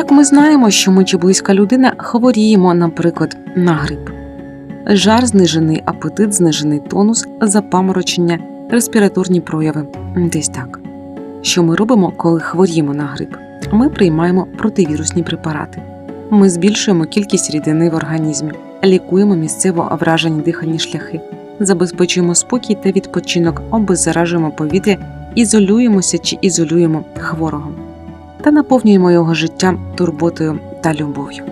Як ми знаємо, що ми чи близька людина хворіємо, наприклад, на грип. Жар знижений, апетит знижений тонус, запаморочення, респіраторні прояви. Десь так. Що ми робимо, коли хворіємо на грип? Ми приймаємо противірусні препарати. Ми збільшуємо кількість рідини в організмі, лікуємо місцево вражені дихальні шляхи, забезпечуємо спокій та відпочинок, обеззаражуємо повітря, ізолюємося чи ізолюємо хворого та наповнюємо його життя турботою та любов'ю.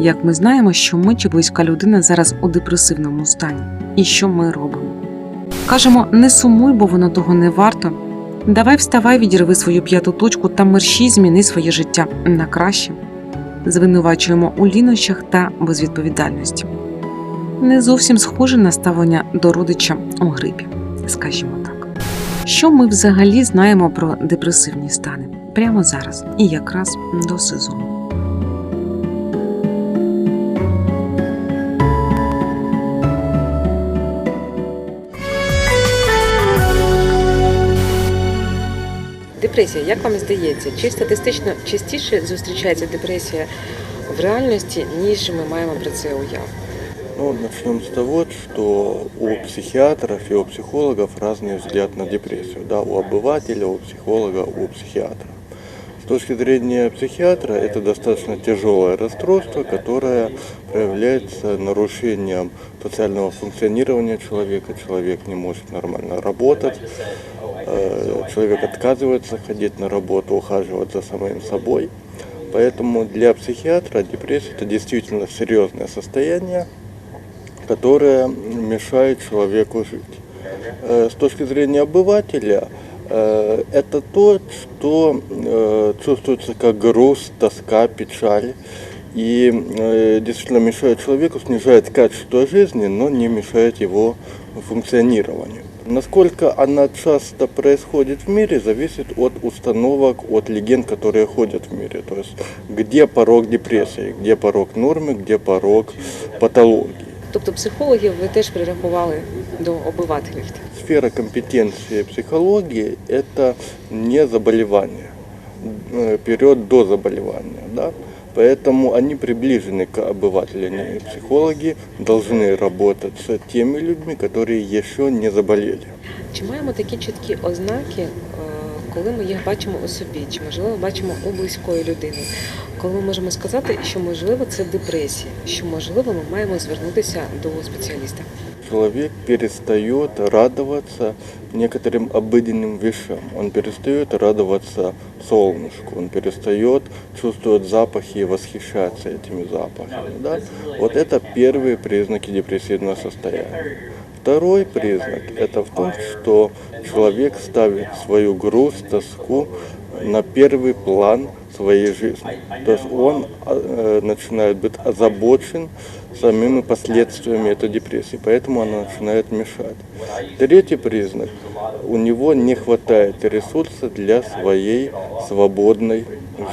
Як ми знаємо, що ми чи близька людина зараз у депресивному стані, і що ми робимо? Кажемо, не сумуй, бо воно того не варто. Давай вставай, відірви свою п'яту точку та мерщій зміни своє життя на краще. Звинувачуємо у лінощах та безвідповідальності. Не зовсім схоже на ставлення до родича у грипі, скажімо так. Що ми взагалі знаємо про депресивні стани прямо зараз і якраз до сезону. Депресія, як вам здається, чи статистично частіше зустрічається депресія в реальності, ніж ми маємо про це уяву? Ну, начнем с того, что у психиатров и у психологов разный взгляд на депрессию. Да, у обывателя, у психолога, у психиатра. С точки зрения психиатра, это достаточно тяжелое расстройство, которое проявляется нарушением социального функционирования человека. Человек не может нормально работать, э, человек отказывается ходить на работу, ухаживать за самим собой. Поэтому для психиатра депрессия это действительно серьезное состояние, которое мешает человеку жить. Э, С точки зрения обывателя, э, это то, что э, чувствуется как груз, тоска, печаль. И э, действительно мешает человеку, снижает качество жизни, но не мешает его функционированию. Насколько она часто происходит в мире, зависит от установок, от легенд, которые ходят в мире. То есть где порог депрессии, где порог нормы, где порог патологии. Тобто психологів ви теж прирахували до обивателів. Сфера компетенции психологии – это не заболевание, э, период до заболевания. Да? Поэтому они приближены к обывателю. Они, психологи должны работать с теми людьми, которые еще не заболели. Чи маємо такі чіткі ознаки, е, коли ми їх бачимо у собі, чи можливо бачимо у близької людини? Коли ми можемо сказати, що можливо це депресія, що можливо ми маємо звернутися до спеціаліста. Человек перестает радоваться некоторым обыденным вещам. Он перестает радоваться солнышку, он перестает чувствовать запахи и восхищаться этими запахами. Да? Вот это первые признаки депрессивного состояния. Второй признак – это в том, что человек ставит свою грусть, тоску на первый план своей жизни. То есть он э, начинает быть озабочен самими последствиями этой депрессии, поэтому она начинает мешать. Третий признак – у него не хватает ресурса для своей свободной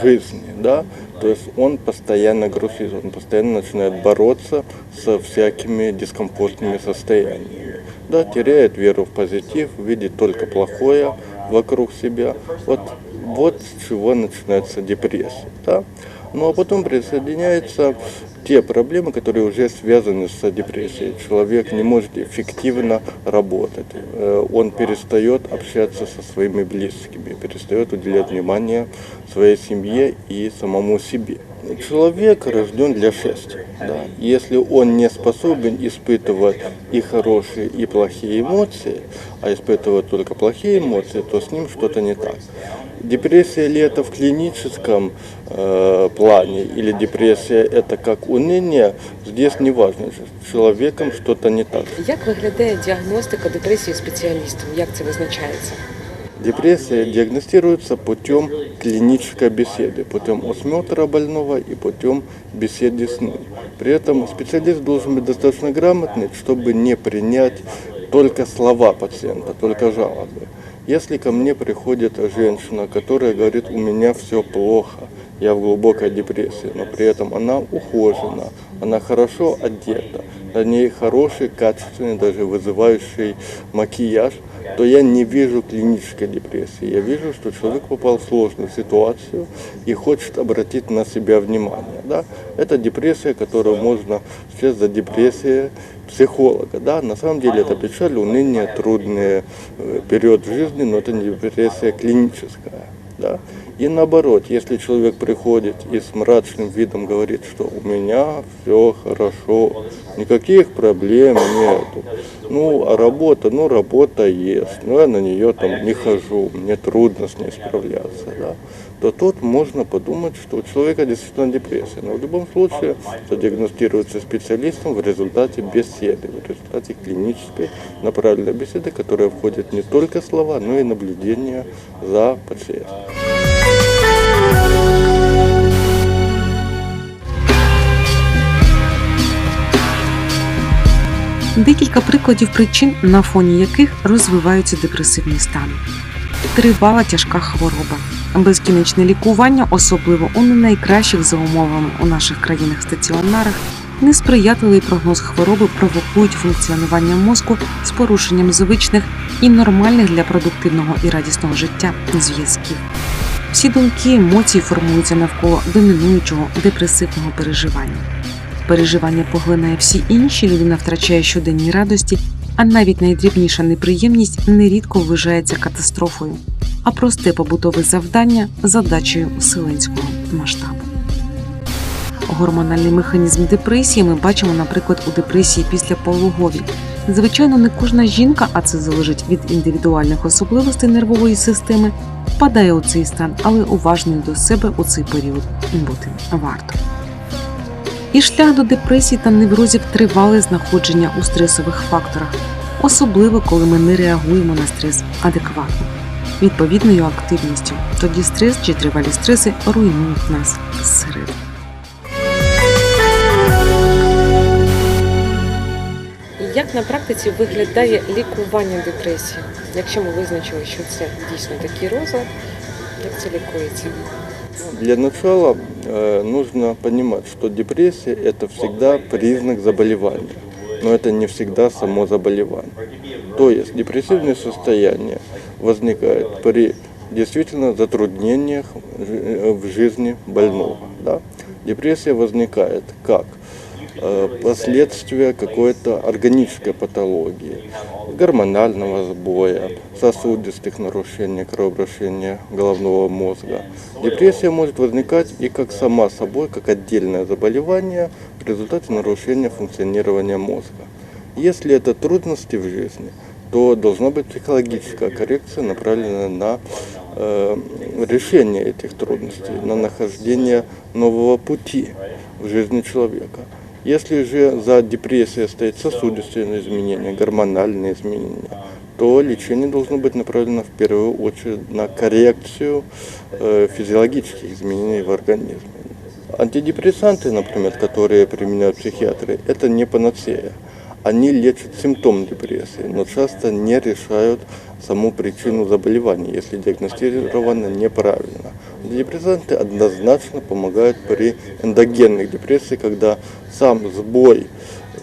жизни. Да? То есть он постоянно грустит, он постоянно начинает бороться со всякими дискомфортными состояниями. Да, теряет веру в позитив, видит только плохое вокруг себя. Вот, вот с чего начинается депрессия. Да? Ну а потом присоединяется те проблемы, которые уже связаны с депрессией. Человек не может эффективно работать, э, он перестает общаться со своими близкими, перестает уделять внимание своей семье и самому себе. Человек рожден для счастья. Да? Если он не способен испытывать и хорошие, и плохие эмоции, а испытывает только плохие эмоции, то с ним что-то не так. Депрессия ли это в клиническом э, плане или депрессия это как уныние, здесь не важно. С человеком что-то не так. Як виглядає діагностика депресії спеціалістом? Як це визначається? Депрессия диагностируется путем клинической беседы, путем осмотра больного и путем беседы с ним. При этом специалист должен быть достаточно грамотный, чтобы не принять только слова пациента, только жалобы. Если ко мне приходит женщина, которая говорит, у меня все плохо, я в глубокой депрессии, но при этом она ухожена, она хорошо одета, на ней хороший, качественный, даже вызывающий макияж, то я не вижу клинической депрессии. Я вижу, что человек попал в сложную ситуацию и хочет обратить на себя внимание. Да? Это депрессия, которую можно сейчас за депрессией психолога. Да? На самом деле это печаль, уныние, трудный э, период в жизни, но это не депрессия клиническая. Да? И наоборот, если человек приходит и с мрачным видом говорит, что у меня все хорошо, никаких проблем нету. Ну, а работа, ну, работа есть, но я на нее там не хожу, мне трудно с ней справляться, да, то тут можно подумать, что у человека действительно депрессия. Но в любом случае это диагностируется специалистом в результате беседы, в результате клинической направленной беседы, которая входит не только слова, но и наблюдение за пациентом. Декілька прикладів причин, на фоні яких розвиваються депресивні стани. Тривала тяжка хвороба, Безкінечне лікування, особливо у не найкращих за умовами у наших країнах стаціонарах, несприятливий прогноз хвороби провокують функціонування мозку з порушенням звичних і нормальних для продуктивного і радісного життя зв'язків. Всі думки, емоції формуються навколо домінуючого депресивного переживання. Переживання поглинає всі інші, людина втрачає щоденні радості, а навіть найдрібніша неприємність нерідко вважається катастрофою, а просте побутове завдання задачею вселенського масштабу. Гормональний механізм депресії ми бачимо, наприклад, у депресії після пологові. Звичайно, не кожна жінка, а це залежить від індивідуальних особливостей нервової системи, впадає у цей стан, але уважним до себе у цей період бути варто. І шлях до депресії та неврозів тривале знаходження у стресових факторах, особливо коли ми не реагуємо на стрес адекватно, відповідною активністю. Тоді стрес чи тривалі стреси руйнують нас зсередини. Як на практиці виглядає лікування депресії? Якщо ми визначили, що це дійсно такий розлад, як це лікується? Для начала нужно понимать, что депрессия это всегда признак заболевания, но это не всегда само заболевание. То есть депрессивное состояние возникает при действительно затруднениях в жизни больного. Да? Депрессия возникает как э, последствия какой-то органической патологии, гормонального сбоя, сосудистых нарушений кровообращения головного мозга. Депрессия может возникать и как сама собой, как отдельное заболевание в результате нарушения функционирования мозга. Если это трудности в жизни, то должна быть психологическая коррекция, направленная на э, решение этих трудностей, на нахождение нового пути в жизни человека. Если же за депрессией стоит сосудистые изменения, гормональные изменения, то лечение должно быть направлено в первую очередь на коррекцию э, физиологических изменений в организме. Антидепрессанты, например, которые применяют психиатры, это не панацея. Они лечат симптом депрессии, но часто не решают саму причину заболевания, если диагностировано неправильно. Антидепрессанты однозначно помогают при эндогенных депрессиях, когда сам сбой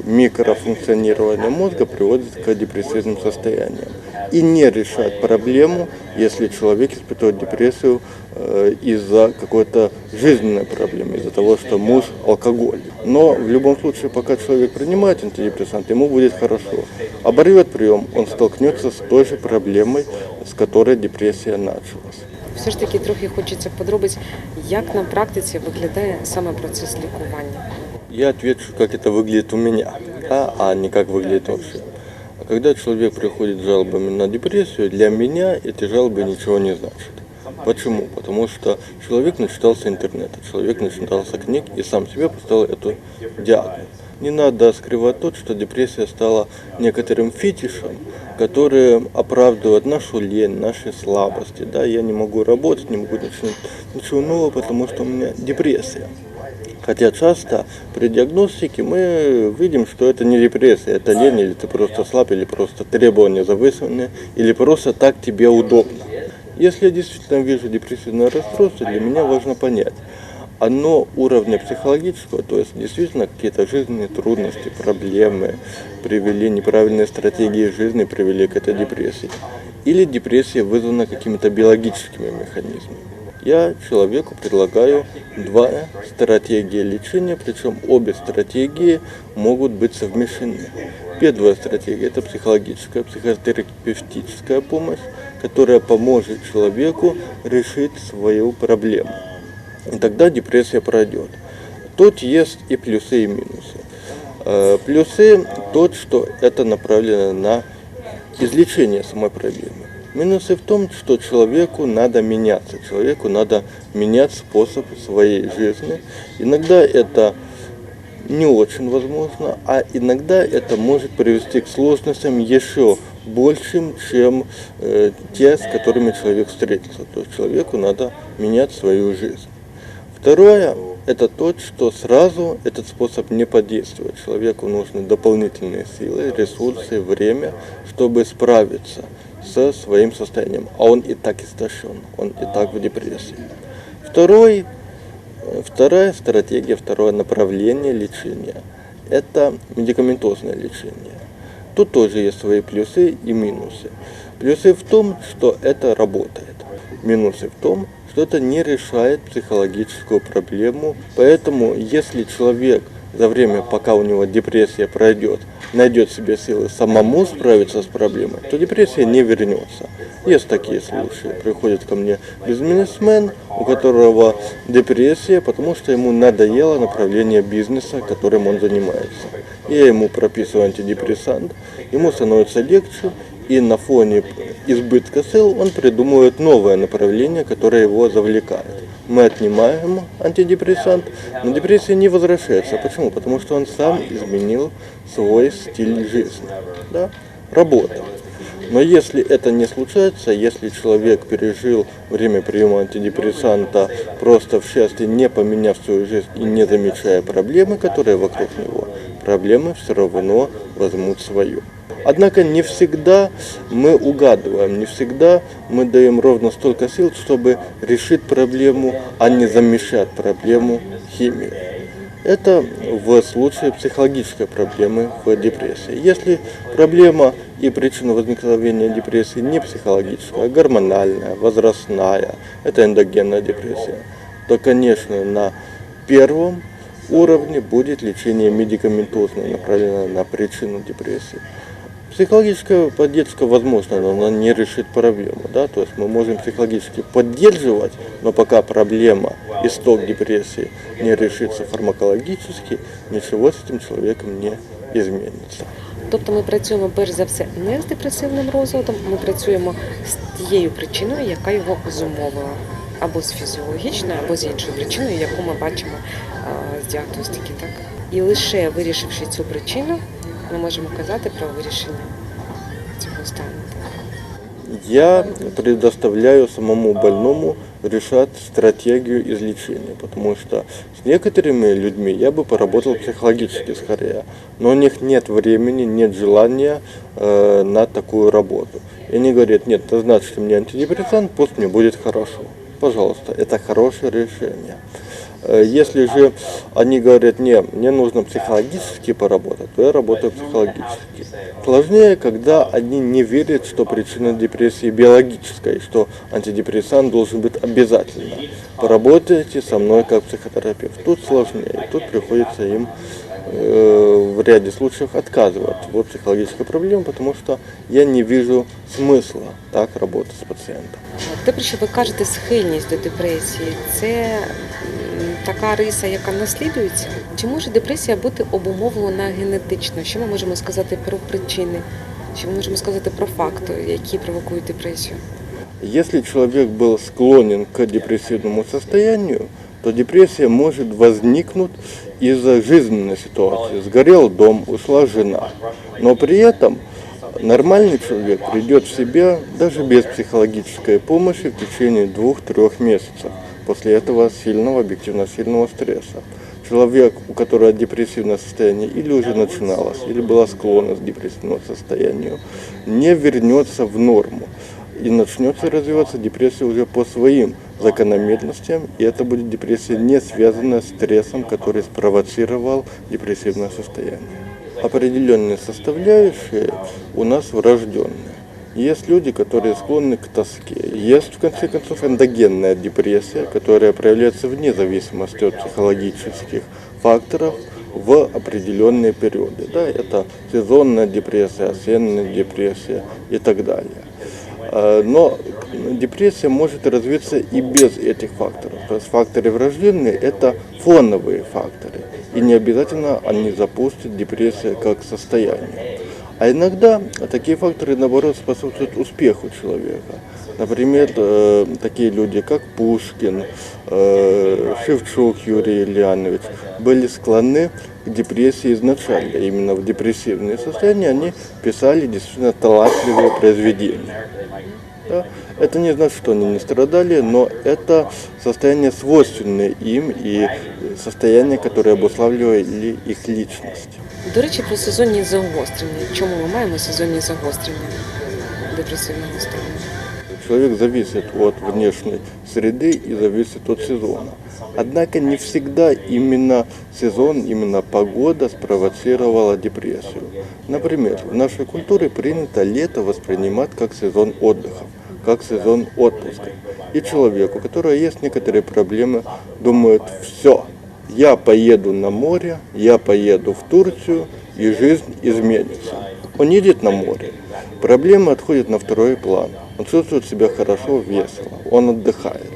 микрофункционирования мозга приводит к депрессивным состояниям и не решает проблему, если человек испытывает депрессию э, из-за какой-то жизненной проблемы, из-за того, что муж алкоголь. Но в любом случае, пока человек принимает антидепрессант, ему будет хорошо. Оборвет прием, он столкнется с той же проблемой, с которой депрессия началась Все ж таки трохи хочеться подробиць, як на практиці виглядає саме процес лікування. Я отвечу, как это выглядит у меня, да, а не как выглядит вообще. А Когда человек приходит с жалобами на депрессию, для меня эти жалобы ничего не значат. Почему? Потому что человек начитался интернета, человек начитался книг и сам себе поставил эту диагноз. Не надо скрывать то, что депрессия стала некоторым фетишем, который оправдывает нашу лень, наши слабости. Да, я не могу работать, не могу начинать ничего нового, потому что у меня депрессия. Хотя часто при диагностике мы видим, что это не депрессия, это лень, или ты просто слаб, или просто требования завышенные, или просто так тебе удобно. Если я действительно вижу депрессивное расстройство, для меня важно понять, оно уровня психологического, то есть действительно какие-то жизненные трудности, проблемы привели, неправильные стратегии жизни привели к этой депрессии. Или депрессия вызвана какими-то биологическими механизмами. Я человеку предлагаю два стратегии лечения, причем обе стратегии могут быть совмещены. Первая стратегия – это психологическая, психотерапевтическая помощь, которая поможет человеку решить свою проблему. И тогда депрессия пройдет. Тут есть и плюсы, и минусы. Э, Плюсы тот, что это направлено на излечение самой проблемы. Минусы в том, что человеку надо меняться, человеку надо менять способ своей жизни. Иногда это не очень возможно, а иногда это может привести к сложностям еще большим, чем э, те, с которыми человек встретился. То есть человеку надо менять свою жизнь. Второе – это то, что сразу этот способ не подействует. Человеку нужны дополнительные силы, ресурсы, время, чтобы справиться со своим состоянием. А он и так истощен, он и так в депрессии. Второй, э, вторая стратегия, второе направление лечения – это медикаментозное лечение. Тут тоже есть свои плюсы и минусы. Плюсы в том, что это работает. Минусы в том, что это не решает психологическую проблему. Поэтому, если человек за время, пока у него депрессия пройдет, найдет себе силы самому справиться с проблемой, то депрессия не вернется. Есть такие случаи. Приходит ко мне бизнесмен, у которого депрессия, потому что ему надоело направление бизнеса, которым он занимается. Я ему прописываю антидепрессант, ему становится легче, и на фоне избытка сил он придумывает новое направление, которое его завлекает. Мы отнимаем антидепрессант, но депрессия не возвращается. Почему? Потому что он сам изменил свой стиль жизни. Да? Работа. Но если это не случается, если человек пережил время приема антидепрессанта просто в счастье, не поменяв свою жизнь и не замечая проблемы, которые вокруг него, проблемы все равно возьмут свою. Однако не всегда мы угадываем, не всегда мы даем ровно столько сил, чтобы решить проблему, а не замешать проблему химией. Это в случае психологической проблемы в депрессии. Если проблема и причина возникновения депрессии не психологическая, а гормональная, возрастная, это эндогенная депрессия, то, конечно, на первом уровне будет лечение медикаментозное, направленное на причину депрессии. Психологическая поддержка возможна, но она не решит проблему. Да? То есть мы можем психологически поддерживать, но пока проблема, исток депрессии не решится фармакологически, ничего с этим человеком не изменится. Тобто ми працюємо перш за все не з депресивним розладом, ми працюємо з тією причиною, яка його зумовила, або з фізіологічною, або з іншою причиною, яку ми бачимо а, з діагностики. Так? І лише вирішивши цю причину, ми можемо казати про вирішення цього стану. Я предоставляю самому больному решать стратегию излечения, потому что с некоторыми людьми я бы поработал психологически скорее, но у них нет времени, нет желания э, на такую работу. И они говорят, нет, назначьте мне антидепрессант, пусть мне будет хорошо. Пожалуйста, это хорошее решение. Э, Если же они говорят, не, мне нужно психологически поработать, то я работаю психологически. Сложнее, когда они не верят, что причина депрессии биологическая, и что антидепрессант должен быть обязательно. Поработайте со мной как психотерапевт. Тут сложнее, тут приходится им э, в ряде случаев отказывать от психологической проблемы, потому что я не вижу смысла так работать с пациентом. Те, про що ви кажете, схильність до депресії, це м, така риса, яка наслідується? Чи може депресія бути обумовлена генетично? Що ми можемо сказати про причини? Що ми можемо сказати про фактори, які провокують депресію? Если человек был склонен к депрессивному состоянию, то депрессия может возникнуть Из-за жизненной ситуации. Сгорел дом, ушла жена. Но при этом нормальный человек придет в себя даже без психологической помощи в течение двух-трех месяцев после этого сильного, объективно сильного стресса. Человек, у которого депрессивное состояние или уже начиналось, или была склонность к депрессивному состоянию, не вернется в норму и начнется развиваться депрессия уже по своим закономерностям, и это будет депрессия не связанная с стрессом, который спровоцировал депрессивное состояние. Определенные составляющие у нас врожденные. Есть люди, которые склонны к тоске. Есть, в конце концов, эндогенная депрессия, которая проявляется вне зависимости от психологических факторов в определенные периоды. Да, это сезонная депрессия, осенняя депрессия и так далее. Э, Но депрессия может развиться и без этих факторов. То есть факторы врожденные – это фоновые факторы. И не обязательно они запустят депрессию как состояние. А иногда такие факторы, наоборот, способствуют успеху человека. Например, э, такие люди, как Пушкин, э, Шевчук Юрий Ильянович, были склонны к депрессии изначально. Именно в депрессивные состояния они писали действительно талантливые произведения. Да? Это не значит, что они не страдали, но это состояние свойственное им и состояние, которое обуславливали их личность. До речі, про сезонні загострення. Чому ми маємо сезонні загострення депресивного стану? Человек зависит от внешней среды и зависит от сезона. Однако не всегда именно сезон, именно погода спровоцировала депрессию. Например, в нашей культуре принято лето воспринимать как сезон отдыха, как сезон отпуска. И человек, у которого есть некоторые проблемы, думает, все, я поеду на море, я поеду в Турцию, и жизнь изменится. Он едет на море, проблемы отходят на второй план. Он чувствует себя хорошо, весело, он отдыхает.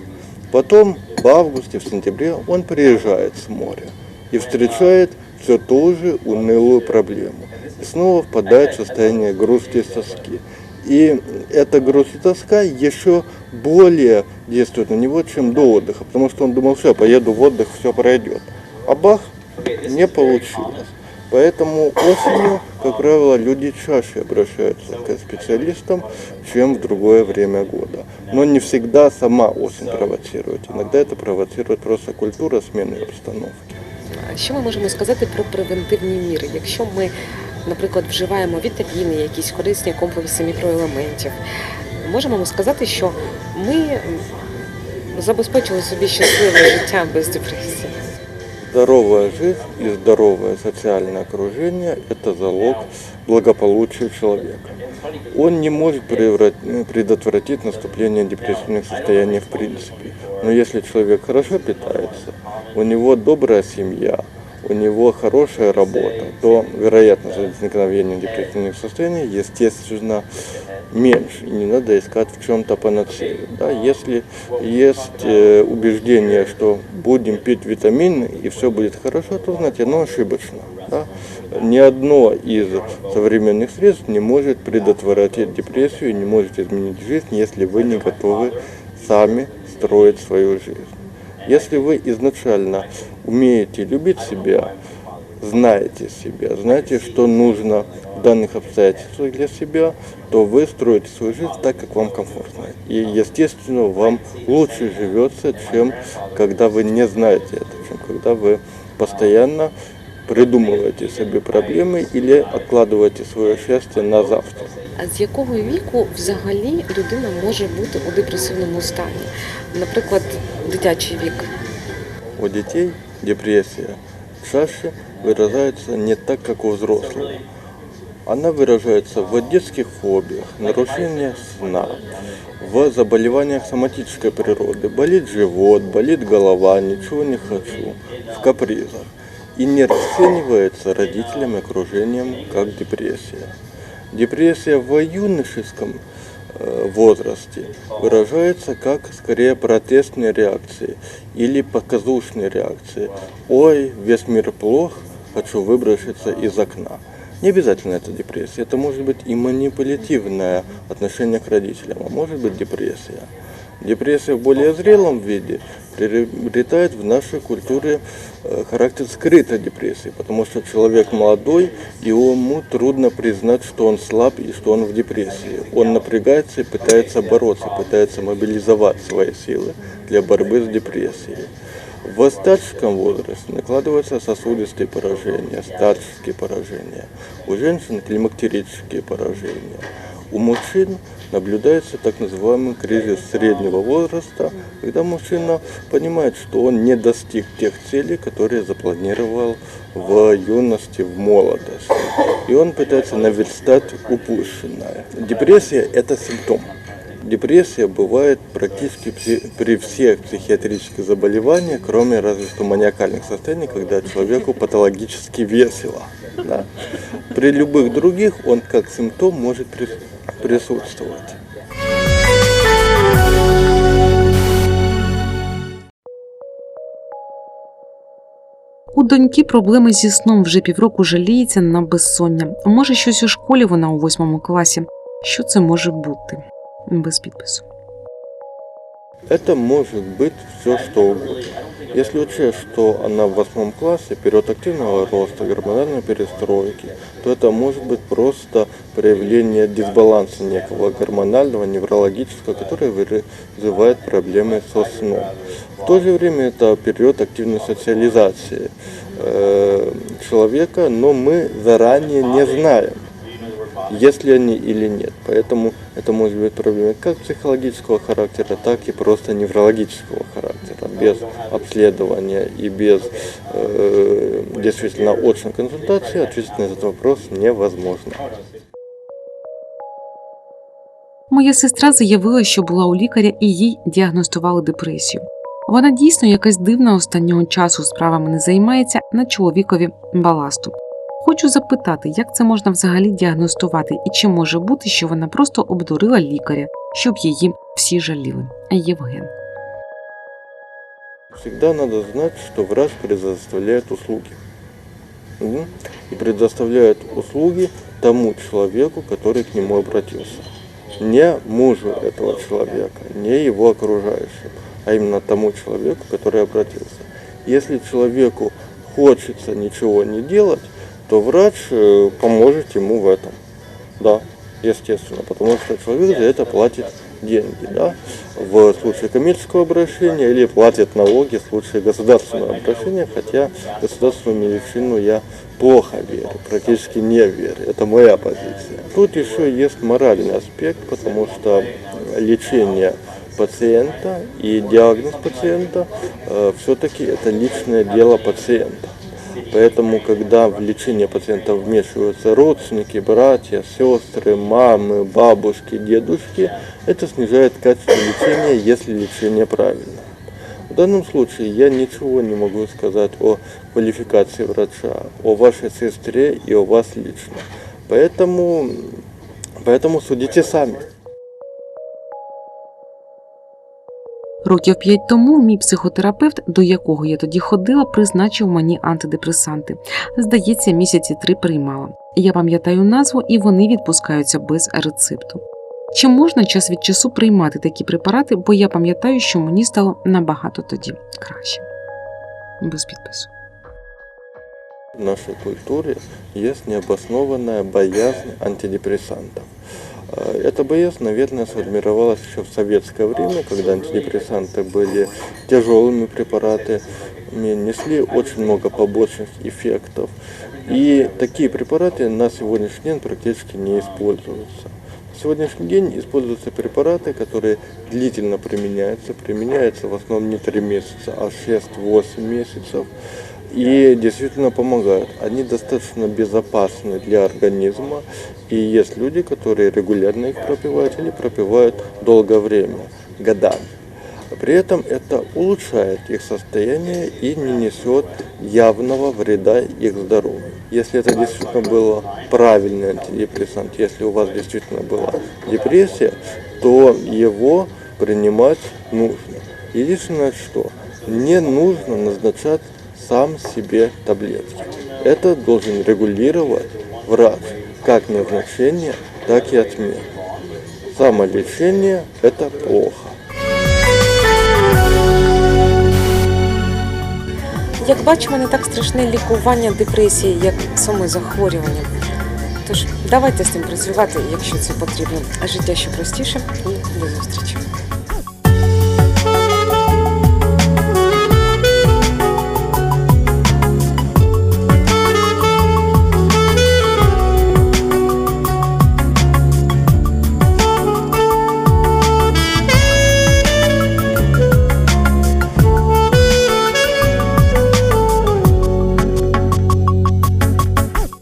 Потом в августе, в сентябре он приезжает с моря и встречает все ту же унылую проблему. И снова впадает в состояние грусти и тоски. И эта грусть и тоска еще более действует на него, чем до отдыха, потому что он думал, все, поеду в отдых, все пройдет. А бах, не получилось. Поэтому осенью, как правило, люди чаще обращаются к специалистам, чем в другое время года. Но не всегда сама осень провоцирует. Иногда это провоцирует просто культура смены обстановки. Що ми можемо сказати про превентивні міри? Якщо ми, наприклад, вживаємо вітаміни, якісь корисні комплекси мікроелементів, можемо ми сказати, що ми м, забезпечили собі щасливе життя без депресії. Здоровая жизнь и здоровое социальное окружение – это залог благополучия человека. Он не может преврат- ну, предотвратить наступление депрессивных состояний в принципе. Но если человек хорошо питается, у него добрая семья, у него хорошая работа, то вероятность возникновения депрессивных состояний, естественно, меньше. Не надо искать в чем-то панацею. Да? Если есть э, убеждение, что будем пить витамины и все будет хорошо, то, знаете, оно ошибочно. Да? Ни одно из современных средств не может предотвратить депрессию, не может изменить жизнь, если вы не готовы сами строить свою жизнь. Если вы изначально умеете любить себя, знаете себя, знаете, что нужно в данных обстоятельствах для себя, то вы строите свою жизнь так, как вам комфортно. И, естественно, вам лучше живется, чем когда вы не знаете это, чем когда вы постоянно придумываете себе проблемы или откладываете свое счастье на завтра. А з якого віку взагалі людина може бути у депресивному стані? Наприклад, дитячий вік. у детей Депрессия чаще выражается не так, как у взрослого. Она выражается в детских фобиях, нарушениях сна, в заболеваниях соматической природы. Болит живот, болит голова, ничего не хочу, в капризах. И не расценивается родителями окружением как депрессия. Депрессия в юношеском возрасте выражается как скорее протестные реакции или показушные реакции. Ой, весь мир плох, хочу выброситься из окна. Не обязательно это депрессия, это может быть и манипулятивное отношение к родителям, а может быть депрессия. Депрессия в более зрелом виде приобретает в нашей культуре э, характер скрытой депрессии, потому что человек молодой, и ему трудно признать, что он слаб и что он в депрессии. Он напрягается и пытается бороться, пытается мобилизовать свои силы для борьбы с депрессией. В старческом возрасте накладываются сосудистые поражения, старческие поражения. У женщин климактерические поражения. У мужчин наблюдается так называемый кризис среднего возраста, когда мужчина понимает, что он не достиг тех целей, которые запланировал в юности, в молодости. И он пытается наверстать упущенное. Депрессия – это симптом. Депрессия бывает практически при всех психиатрических заболеваниях, кроме разве что маниакальных состояний, когда человеку патологически весело. Да. При любых других он как симптом может при- присутствовать. У доньки проблеми зі сном вже півроку жаліється на безсоння. Може, щось у школі вона у восьмому класі. Що це може бути? Без підпису. Это может быть все что угодно. Если учесть, что она в восьмом классе, период активного роста, гормональной перестройки, то это может быть просто проявление дисбаланса некого гормонального, неврологического, который вызывает проблемы со сном. В то же время это период активной социализации э, человека, но мы заранее не знаем, есть ли они или нет. Поэтому это может быть проблема как психологического характера, так и просто неврологического характера. Без обследования и без э, действительно очной консультации ответить на этот вопрос невозможно. Моя сестра заявила, що була у лікаря і їй діагностували депресію. Вона дійсно якась дивна останнього часу справами не займається на чоловікові баласту. Хочу запитати, як це можна взагалі діагностувати, і чи може бути, що вона просто обдурила лікаря, щоб її всі жаліли. Євген. Всегда надо знать, что врач предоставляет услуги. Мгм. И предоставляет услуги тому человеку, который к нему обратился. Не мужу этого человека, не его окружающим, а именно тому человеку, который обратился. Если человеку хочется ничего не делать, то врач э, поможет ему в этом. Да, естественно, потому что человек за это платит деньги, да, в случае коммерческого обращения или платит налоги в случае государственного обращения, хотя государственную медицину я плохо верю, практически не верю, это моя позиция. Тут еще есть моральный аспект, потому что лечение пациента и диагноз пациента все-таки это личное дело пациента. Поэтому, когда в лечение пациента вмешиваются родственники, братья, сестры, мамы, бабушки, дедушки, это снижает качество лечения, если лечение правильно. В данном случае я ничего не могу сказать о квалификации врача, о вашей сестре и о вас лично. Поэтому, поэтому судите сами. Років п'ять тому мій психотерапевт, до якого я тоді ходила, призначив мені антидепресанти. Здається, місяці три приймала. Я пам'ятаю назву, і вони відпускаються без рецепту. Чи можна час від часу приймати такі препарати, бо я пам'ятаю, що мені стало набагато тоді краще. Без підпису. В нашей культуре есть необоснованная боязнь антидепрессантов. Эта боязнь, наверное, сформировалась еще в советское время, когда антидепрессанты были тяжелыми препаратами, несли очень много побочных эффектов. И такие препараты на сегодняшний день практически не используются. На сегодняшний день используются препараты, которые длительно применяются, применяются в основном не 3 месяца, а 6-8 месяцев и действительно помогают. Они достаточно безопасны для организма, и есть люди, которые регулярно их пропивают или пропивают долгое время, годами. При этом это улучшает их состояние и не несет явного вреда их здоровью. Если это действительно был правильный антидепрессант, если у вас действительно была депрессия, то его принимать нужно. Единственное, что не нужно назначать сам себе таблетки. Это должен регулировать врач, как назначение, так и отмену. Самолечение – это плохо. Як бачимо, не так страшне лікування депресії, як саме захворювання. Тож давайте з цим працювати, якщо це потрібно. А життя ще простіше і до зустрічі.